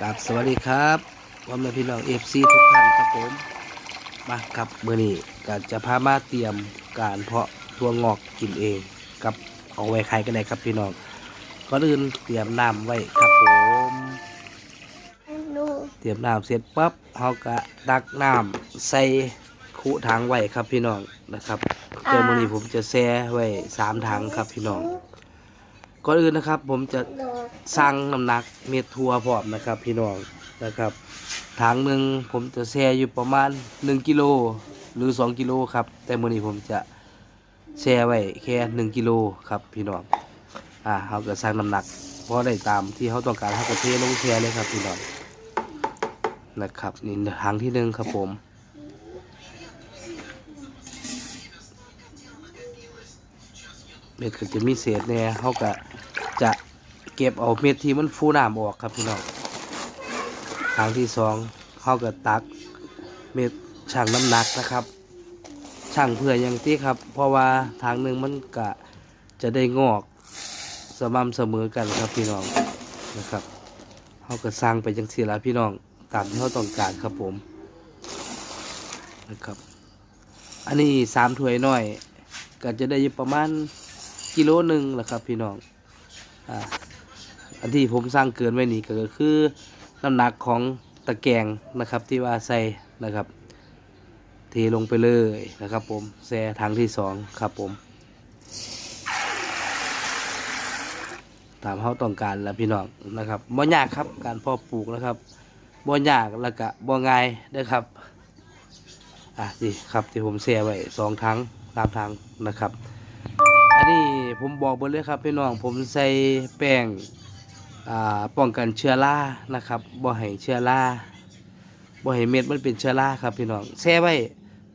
ครับสวัสดีครับพ่อแม่พี่น้องเอฟซีทุกท่านครับผมมาครับเมื่อนี้ก็จะพามาเตรียมการเพาะตัวงอกกินเองกับเอาไว้ขายกันได้ครับพี่น้องก่อนอื่นเตรียมน้ำไว้ครับผมเตรียมน้ำเสร็จปั๊บเราก็ตักน้ำใส่คุถังไว้ครับพี่น้องนะครับเดี๋ยวมื่อนี้ผมจะแช่ไว้สามถังครับพี่น้อง ก่อนอื่นนะครับ ผมจะดูสั่งน้ำหนักเม็ดทัวพร้อมนะครับพี่น้องนะครับถังหนึ่งผมจะแช่อยู่ประมาณ 1 กิโลหรือ 2 กิโลครับ แต่มื้อนี้ผมจะแช่ไว้แค่ 1 กิโลครับพี่น้องอ่าเขาก็สั่งน้ำหนักเพราะได้ตามที่เขาต้องการเขาก็เทลงแช่เลยครับพี่น้องนะครับนี่ถังที่หนึ่งครับผมเม็ดก็จะมีเศษแน่เขาก็ จะเก็บเอาเม็ดที่มันฟูน้ำออกครับพี่น้องถังที่สองเขาก็ตักเม็ดช่างน้ำหนักนะครับช่างเพื่ออย่างที่ครับ เพราะว่าทางหนึ่งมันกะจะได้งอกสม่ำเสมอกันครับพี่น้องนะครับเขาก็สร้างไปจังสี่ละพี่น้องตามที่เขาต้องการครับผมนะครับ อันนี้สามถ้วยน้อย ก็จะได้ประมาณกิโลหนึ่งแหละครับพี่น้อง อันที่ผมสร้างเกินไว้นี่ก็คือน้ำหนักของตะแกรงนะครับที่ว่าใส่นะครับเทลงไปเลยนะครับผมแซ่ทางที่สองครับผม ตามเขาต้องการแล้วพี่น้องนะครับบ่ยากครับการพาะปลูกนะครับบ่ยากแล้วก็บ่ง่ายเด้อครับอะนี่ครับที่ผมแช่ไว้สองทั้งสามทั้งนะครับ ผมบอกเบนเลยครับพี่น้องผมใส่แป้งป้องกันเชื้อรานะครับบ่ให้เชื้อราบ่ให้เม็ดมันเป็นเชื้อราครับพี่น้องแช่ไว้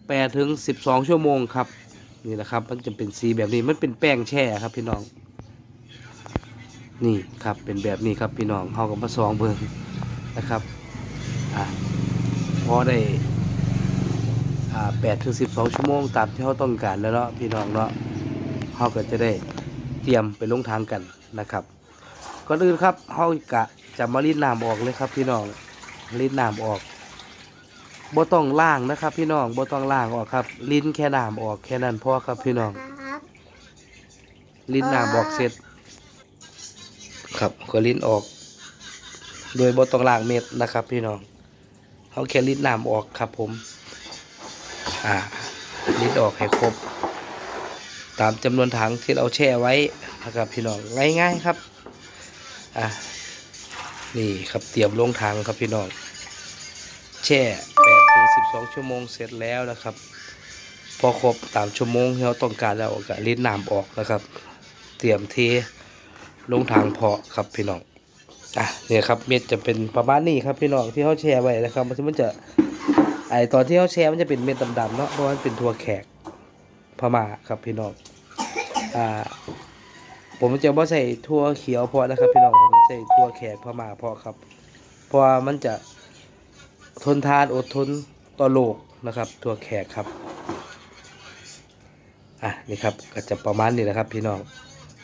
แปดถึงสิบสองชั่วโมงครับนี่นะครับมันจะเป็นสีแบบนี้มันเป็นแป้งแช่ครับพี่น้อง นี่ครับเป็นแบบนี้ครับพี่น้องเขาก็มาซองเบิงนะครับอพอได้แปดถึงสิบสองชั่วโมงตามที่เขาต้องการแล้วเนาะพี่น้องเนาะเขาก็จะได้ เตรียมไปลงทางกันนะครับก่อนอื่นครับเขากะจะมารีดน้ำออกเลยครับพี่น้องรีดน้ำออกบ่ต้องล่างนะครับ พี่น้องบ่ต้องล่างออกครับ ลิ้นแค่น้ำออกแค่นั้นพอครับพี่น้องลิ้นน้ำออกเสร็จ ครับก็ลิ้นออก โดยบ่ต้องล้างเม็ดนะครับ พี่น้องเขาแค่ลิ้นน้ำออกครับผม อ่าลิ้นออกให้ครบ ตามจำนวนถังที่เราแช่ไว้นะครับพี่น้องง่ายๆครับอ่านี่ครับเตรียมลงถังครับพี่น้องแช่แปดถึงสิบสองชั่วโมงเสร็จแล้วนะครับ พอครบตามชั่วโมงที่เราต้องการแล้วก็ลิ้นน้ำออกนะครับ เตรียมเทลงทางเพาะครับพี่น้องอะเนี่ยครับเม็ดจะเป็นประมาณนี้ครับพี่น้องที่เขาแช่ไว้นะครับมันจะมันจะไอตอนที่เขาแช่มันจะเป็นเม็ดดำๆเนาะเพราะมันเป็นถั่วแขก พม่าครับพี่น้องอ่าผมจะบ่ใส่ถั่วเขียวเพราะนะครับพี่น้องผมใส่ถั่วแขกพม่าเพราะครับ เพราะมันจะทนทานอดทนต่อโรคนะครับถั่วแขกครับอะนี่ครับก็จะประมาณนี้นะครับ พี่น้อง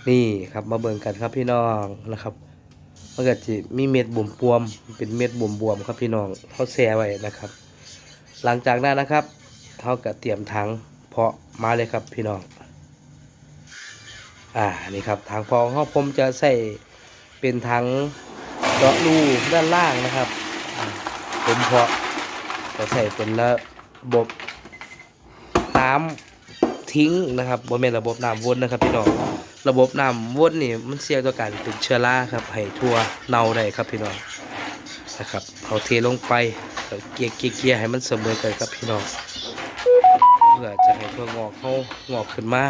นี่ครับมาเบิ่งกันครับพี่น้องนะครับมันก็จะมีเม็ดบุ่มบวมเป็นเม็ดบุ่มบวมครับพี่น้องเขาแช่ไว้นะครับ หลังจากนั้นนะครับเขาก็เตรียมถัง เพาะมาเลยครับพี่น้อง อ่า นี่ครับถังพาะของผมจะใส่เป็นถังเจาะรูด้านล่างนะครับผมเพาะจะใส่เป็นระบบน้ำทิ้งนะครับบ่แม่นระบบน้ำวนนะครับพี่น้อง ระบบน้ำวนนี่มันเสี่ยงต่อการติดเชื้อราครับให้ทั่วเน่าได้ครับพี่น้องนะครับเอาเทลงไปเกลี่ยเกลี่ยให้มันเสมอกันครับพี่น้อง พื่อจะให้ทั่วงอกเขางอกขึ้นมา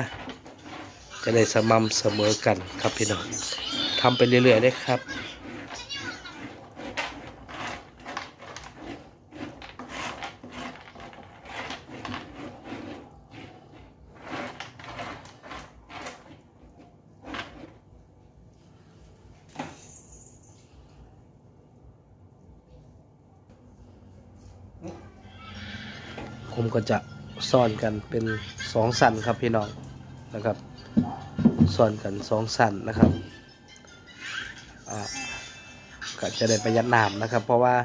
จะได้สม่ำเสมอกันครับพี่น้องทำไปเรื่อยๆได้ครับผมก็จะ ซ่อนกันเป็นสองสันครับพี่น้องนะครับซ่อนกันสองสันนะครับก็จะได้ประหยัดน้ำนะครับ เพราะว่า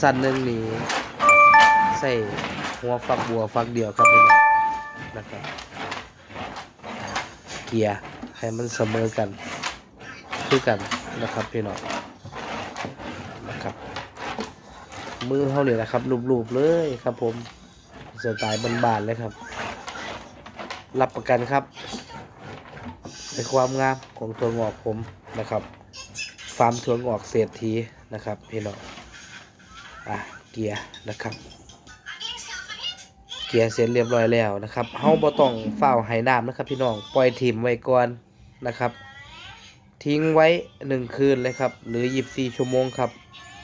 สันหนึ่งนี่ใส่หัวฝักบัวฝักเดียวครับพี่น้องนะครับเกียร์ให้มันเสมอกันคือกันนะครับพี่น้องนะครับมือเขาเนี่ยนะครับรูปๆเลยครับผม สไตล์บานๆเลยครับ รับประกันครับ ในความงามของตัวงอกผมนะครับ ฟาร์มถั่วงอกเศรษฐีนะครับพี่น้องอะเกียร์นะครับ เกียร์เสร็จเรียบร้อยแล้วนะครับเฮาบ่ต้องเฝ้าวไหน้ำนะครับพี่น้องปล่อยถิ่มไว้ก่อนนะครับ ทิ้งไว้หนึ่งคืนเลยครับ หรือ24ชั่วโมงครับ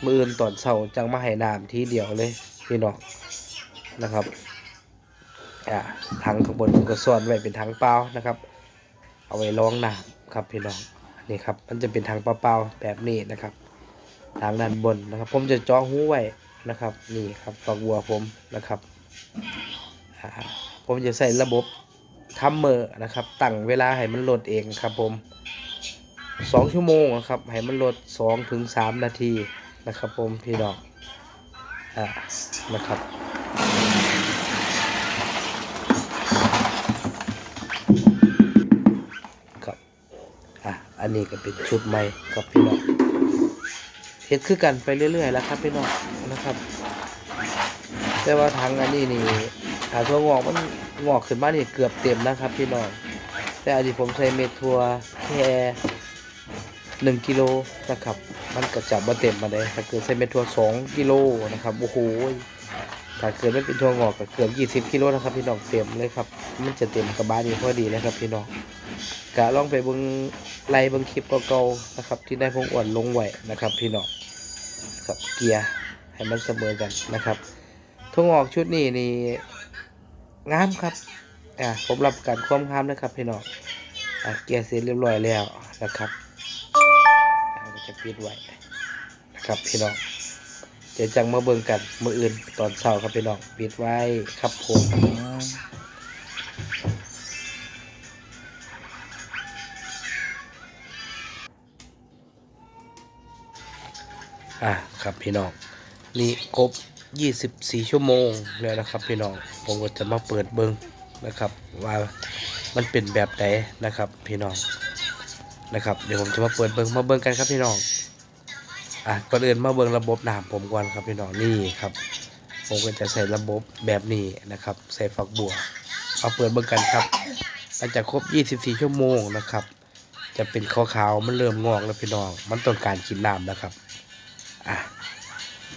มืออื่นตอนเช้าจังมาไหน้ำทีเดียวเลยพี่น้องนะครับ อ่าถังข้างบนผมก็ซ่อนไว้เป็นถังเปล่านะครับ เอาไว้รองน้ำครับพี่น้องนี่ครับมันจะเป็นถังเปล่าๆแบบนี้นะครับทางด้านบนนะครับ ผมจะจาะหูไว้นะครับ นี่ครับฝักบัวผมนะครับ ผมจะใส่ระบบทัมเมอร์นะครับ ตั้งเวลาให้มันโหลดเองครับผมสองชั่วโมงนะครับให้มันโหลดสองถึงสามนาทีนะครับผมพี่น้องอ่านะครับ อันนี้ก็เป็นชุดใหม่ครับพี่น้องเฮ็ดคือกันไปเรื่อยๆแล้วครับพี่น้องนะครับ แต่ว่าทางอันนี้นี่ถ้าตัวงอกมันงอกขึ้นมานี่เกือบเต็มนะครับพี่น้องแต่อันนี้ผมใช้เม็ดทัวแค่หนึ่งกิโลนะครับ มันก็จะบ่เต็มมาเลยถ้าเกิดใช้เม็ดทัวสองกิโลนะครับโอ้โหถ้าเกิดไม่เป็นทัวงอกก็เกือบยี่สิบกิโลนะครับพี่น้องเต็มเลยครับ มันจะเต็มกระบะนี้พอดีเลยครับพี่น้อง กะลองไปเบิงไล่เบิงคลิปเก่าๆนะครับ ที่ได้พงอ้วนลงไว้นะครับ พี่น้องครับเกียร์ให้มันเสมอกันนะครับทุ่งออกชุดนี้นี่งามครับอ่าผมรับกันความงามนะครับพี่น้องอ่าเกียร์เสร็จเรียบร้อยแล้วนะครับเราก็จะปิดไว้นะครับพี่น้องเดี๋ยวจังมาเบิ่งกันมืออื่นตอนเช้าครับพี่น้องปิดไว้ครับผม อะครับพี่น้องนี่ครบ 24 ชั่วโมงแล้วนะครับ พี่น้องผมก็จะมาเปิดเบิงนะครับ ว่ามันเป็นแบบไหนนะครับ พี่น้องนะครับ เดี๋ยวผมจะมาเปิดเบิงมาเบิงกันครับพี่น้องอะก่อนอื่นมาเบิงระบบน้ำผมก่อนครับพี่น้องนี่ครับ ผมก็จะใส่ระบบแบบนี้นะครับ ใส่ฝักบัวมาเปิดเบิงกันครับหลังจากครบ 24 ชั่วโมงนะครับ จะเป็นขาวๆมันเริ่มงอกแล้วพี่น้อง มันต้องการกินน้ำนะครับ อะ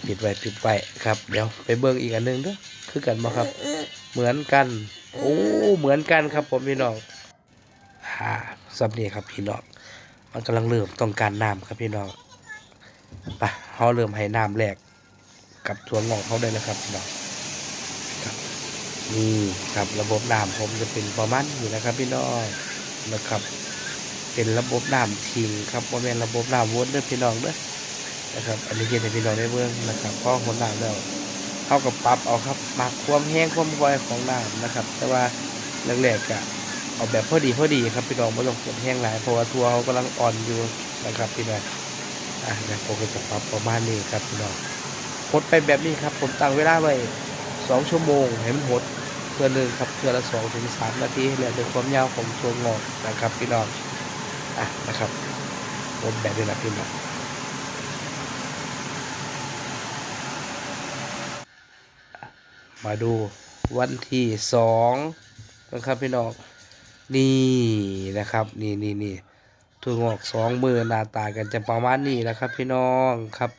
ปิดไว้ปิดไว้ครับ เดี๋ยวไปเบิ่งอีกอันหนึงเด้อคือกันบ่ครับ เหมือนกัน โอ้เหมือนกันครับผมพี่น้องอ่าสับนี้ครับพี่น้องมันกำลังเริ่มต้องการน้ำครับพี่น้องไปเขาเริ่มให้น้ำแรกกับถั่วงอกเขาได้แล้วครับพี่น้องครับนี่ครับระบบน้ำผมจะเป็นประมาณนี้นะครับ พี่น้องนะครับ เป็นระบบน้ำทิ้งครับโมเมนระบบน้ำวนเด้อพี่น้องเด้อ นะครับอันนี้เย็นให้พี่น้องได้เบิ่งนะครับเพราะหนน้ำแล้วเข้ากับปรับเอาครับมักความแห้งความบ่อยของน้ำนะครับ แต่ว่าแรกๆก็เอาแบบพอดีพอดีครับพี่น้องไม่ต้องเก็บแห้งหลายเพราะว่าทัวเขากำลังอ่อนอยู่นะครับพี่น้องอะเดี๋ยวผมก็จะปรับประมาณนี้ครับพี่น้องหดไปแบบนี้ครับ ผมตั้งเวลาไว้สองชั่วโมงให้มันหดเพื่อหนึ่งครับเพื่อละสองถึงสามนาทีแล้วแต่ความยาวของตัวงอกนะครับพี่น้องอะนะครับหดแบบนี้นะพี่น้อง มาดูวันที่สองนะครับพี่น้องนี่นะครับนี่นี่นี่ถั่วงอกสองมือหน้าตากันจะประมาณนี้นะครับ พี่น้องครับ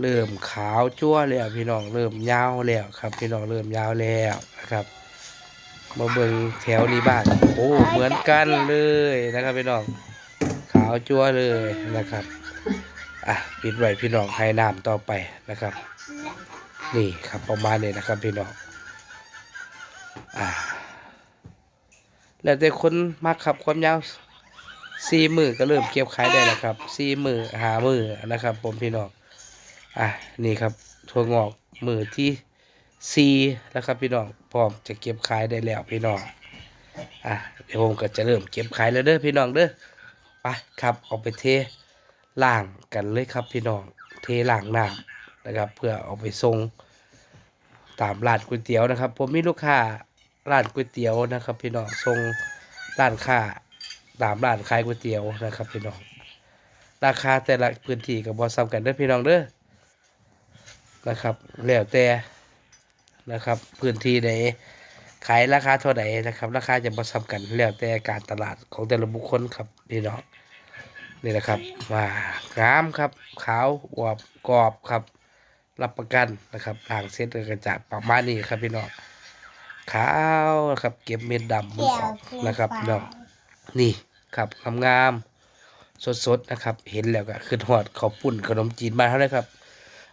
เริ่มขาวจั่วแล้วพี่น้องเริ่มยาวแล้วครับ พี่น้องเริ่มยาวแล้วนะครับมาเบิ่งแถวนี้บ้างโอ้เหมือนกันเลยนะครับพี่น้องขาวจั่วเลยนะครับอะปิดไว้พี่น้องให้น้ำต่อไปนะครับ นี่ครับประมาณนี้นะครับพี่น้องอ่า แล้วแต่คนมักขับความยาวสี่มือก็เริ่มเก็บขายได้แล้วครับสี่มือหามือนะครับ ผมพี่น้องอะนี่ครับถั่วงอกมือที่สี่แล้วครับพี่น้องพร้อมจะเก็บขายได้แล้วพี่น้องอะเดี๋ยวผมก็จะเริ่มเก็บขายแล้วเด้อพี่น้องเด้อไปครับเอาไปเทล่างกันเลยครับพี่น้อง เทล่างน้ำ นะครับ เพื่อเอาไปส่งตามร้านก๋วยเตี๋ยวนะครับ ผมมีลูกค้าร้านก๋วยเตี๋ยวนะครับ พี่น้องส่งร้านค้าตามร้านขายก๋วยเตี๋ยวนะครับ พี่น้องราคาแต่ละพื้นที่กับบอซ้ำกันเด้อพี่น้องเด้อนะครับแล้วแต่นะครับ พื้นที่ใดขายราคาเท่าไหร่นะครับ ราคาจะบอซ้ำกันแล้วแต่การตลาดของแต่ละบุคคลครับพี่น้องนี่นะครับว่างามครับ ขาวอวบกรอบครับ รับประกันนะครับล่างเส้นกระจาประมาณนี้ครับพี่น้องขาวนะครับ เก็บเม็ดดำมันออกนะครับพี่น้องนี่ครับงามๆสดๆนะครับ เห็นแล้วก็ขึ้นหอดข้าวปุ้นขนมจีนมาเท่านั้นครับ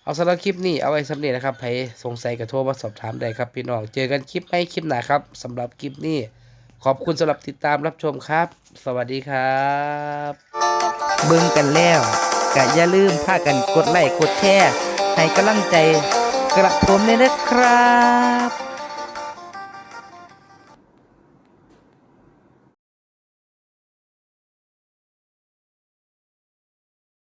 เอาสำหรับคลิปนี้เอาไว้สำเร็จนะครับใครสงสัยก็โทรมาสอบถามได้ครับพี่น้อง เจอกันคลิปไม่คลิปหนาครับสำหรับคลิปนี้ ขอบคุณสำหรับติดตามรับชมครับ สวัสดีครับ เบิ่งกันแล้วก็อย่าลืมพากันกดไลค์กดแชร์ ให้กำลังใจกระผมเลยนะครับ